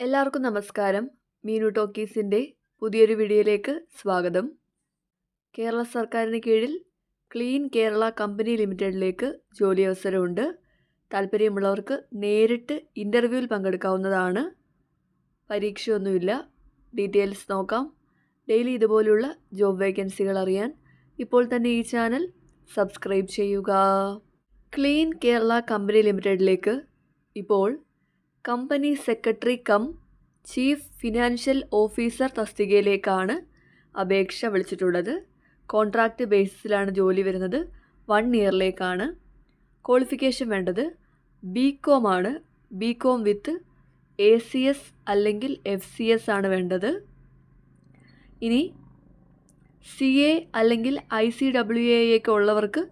എല്ലാവർക്കും നമസ്കാരം. മീനു ടോക്കീസിന്റെ പുതിയൊരു വീഡിയോയിലേക്ക് സ്വാഗതം. കേരള സർക്കാരിന് കീഴിൽ ക്ലീൻ കേരള കമ്പനി ലിമിറ്റഡിലേക്ക് ജോലി അവസരമുണ്ട്. താല്പര്യമുള്ളവർക്ക് നേരിട്ട് ഇന്റർവ്യൂവിൽ പങ്കെടുക്കാവുന്നതാണ്. പരീക്ഷയൊന്നുമില്ല. ഡീറ്റെയിൽസ് നോക്കാം. ഡെയിലി ഇതുപോലുള്ള ജോബ് വേക്കൻസികൾ അറിയാൻ ഇപ്പോൾ തന്നെ ഈ ചാനൽ സബ്സ്ക്രൈബ് ചെയ്യുക. ക്ലീൻ കേരള കമ്പനി ലിമിറ്റഡിലേക്ക് ഇപ്പോൾ company secretary cum chief financial officer തസ്തികയിലേക്കാണ് അപേക്ഷ വിളിച്ചിട്ടുള്ളത്. കോൺട്രാക്റ്റ് ബേസിസിലാണ് ജോലി വരുന്നത്. വൺ ഇയറിലേക്കാണ് ക്വാളിഫിക്കേഷൻ വേണ്ടത്. ബി കോം ആണ്. B com with A C S അല്ലെങ്കിൽ എഫ് സി എസ് ആണ് വേണ്ടത്. ഇനി സി എ അല്ലെങ്കിൽ ഐ സി ഡബ്ല്യു എ ഒക്കെ ഉള്ളവർക്ക്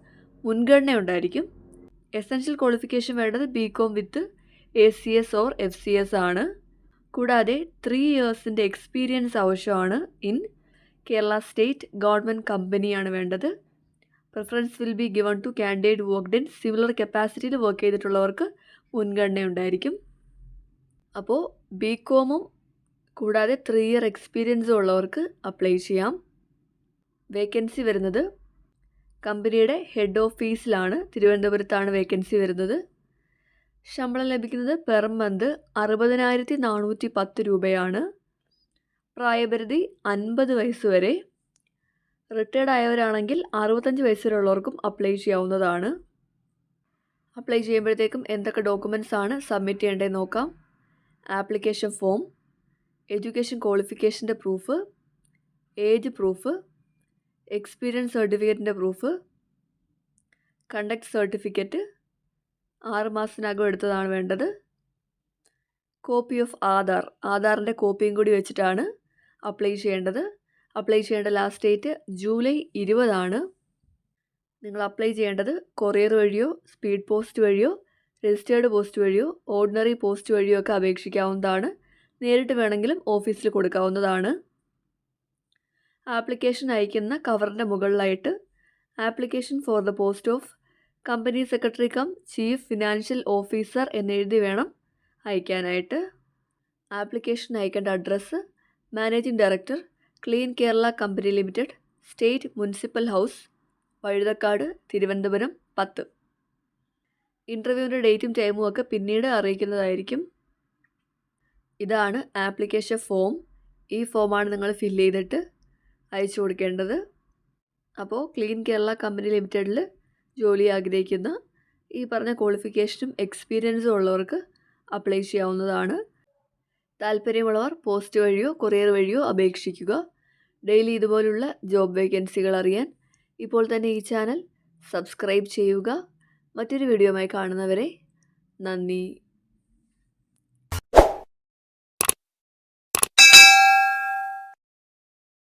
മുൻഗണന ഉണ്ടായിരിക്കും എസെൻഷ്യൽ ക്വാളിഫിക്കേഷൻ വേണ്ടത് B com with A C S or F C S ആണ്. കൂടാതെ ത്രീ ഇയേഴ്സിന്റെ എക്സ്പീരിയൻസ് ആവശ്യമാണ്. ഇൻ കേരള സ്റ്റേറ്റ് ഗവൺമെന്റ് കമ്പനിയാണ് വേണ്ടത്. Preference will be given to candidate worked in similar കപ്പാസിറ്റിയിൽ work ചെയ്തിട്ടുള്ളവർക്ക് മുൻഗണന ഉണ്ടായിരിക്കും അപ്പോൾ ബി കോമും കൂടാതെ ത്രീ ഇയർ എക്സ്പീരിയൻസും ഉള്ളവർക്ക് അപ്ലൈ ചെയ്യാം. വേക്കൻസി വരുന്നത് കമ്പനിയുടെ ഹെഡ് ഓഫീസിലാണ് തിരുവനന്തപുരത്താണ് വേക്കൻസി വരുന്നത്. ശമ്പളം ലഭിക്കുന്നത് പെർ മന്ത് അറുപതിനായിരത്തി നാനൂറ്റി പത്ത് രൂപയാണ്. പ്രായപരിധി അൻപത് വയസ്സ് വരെ. റിട്ടയർഡ് ആയവരാണെങ്കിൽ അറുപത്തഞ്ച് വയസ്സ് വരെയുള്ളവർക്കും അപ്ലൈ ചെയ്യാവുന്നതാണ്. അപ്ലൈ ചെയ്യുമ്പോഴത്തേക്കും എന്തൊക്കെ ഡോക്യുമെന്റ്സ് ആണ് സബ്മിറ്റ് ചെയ്യേണ്ടതെന്ന് നോക്കാം. ആപ്ലിക്കേഷൻ ഫോം എഡ്യൂക്കേഷൻ ക്വാളിഫിക്കേഷന്റെ പ്രൂഫ് ഏജ് പ്രൂഫ് എക്സ്പീരിയൻസ് സർട്ടിഫിക്കറ്റിന്റെ പ്രൂഫ് കണ്ടക്ട് സർട്ടിഫിക്കറ്റ് ആറ് മാസത്തിനകം എടുത്തതാണ് വേണ്ടത്. Copy of Aadhaar. ആധാറിന്റെ കോപ്പിയും കൂടി വെച്ചിട്ടാണ് അപ്ലൈ ചെയ്യേണ്ടത്. അപ്ലൈ ചെയ്യേണ്ട ലാസ്റ്റ് ഡേറ്റ് ജൂലൈ ഇരുപതാണ്. നിങ്ങൾ അപ്ലൈ ചെയ്യേണ്ടത് കൊറിയർ വഴിയോ സ്പീഡ് പോസ്റ്റ് വഴിയോ രജിസ്റ്റേർഡ് പോസ്റ്റ് വഴിയോ ഓർഡിനറി പോസ്റ്റ് വഴിയോ ഒക്കെ അപേക്ഷിക്കാവുന്നതാണ്. നേരിട്ട് വേണമെങ്കിലും ഓഫീസിൽ കൊടുക്കാവുന്നതാണ്. ആപ്ലിക്കേഷൻ അയക്കുന്ന കവറിന്റെ മുകളിലായിട്ട് application for the post of company secretary cum chief financial officer എന്നെഴുതി വേണം അയക്കാനായിട്ട്. ആപ്ലിക്കേഷൻ അയക്കേണ്ട address managing director clean Kerala company limited state municipal house Vazhuthacaud Thiruvananthapuram പത്ത്. ഇന്റർവ്യൂവിന്റെ ഡേറ്റും ടൈമും ഒക്കെ പിന്നീട് അറിയിക്കുന്നതായിരിക്കും. ഇതാണ് ആപ്ലിക്കേഷൻ ഫോം ഈ ഫോമാണ് നിങ്ങൾ ഫില്ല് ചെയ്തിട്ട് അയച്ചു കൊടുക്കേണ്ടത്. അപ്പോൾ ക്ലീൻ കേരള കമ്പനി ലിമിറ്റഡിൽ ജോലി ആഗ്രഹിക്കുന്ന ഈ പറഞ്ഞ ക്വാളിഫിക്കേഷനും എക്സ്പീരിയൻസും ഉള്ളവർക്ക് അപ്ലൈ ചെയ്യാവുന്നതാണ്. താല്പര്യമുള്ളവർ പോസ്റ്റ് വഴിയോ കൊറിയർ വഴിയോ അപേക്ഷിക്കുക. ഡെയിലി ഇതുപോലുള്ള ജോബ് വേക്കൻസികൾ അറിയാൻ ഇപ്പോൾ തന്നെ ഈ ചാനൽ സബ്സ്ക്രൈബ് ചെയ്യുക. മറ്റൊരു വീഡിയോയുമായി കാണുന്നവരെ നന്ദി.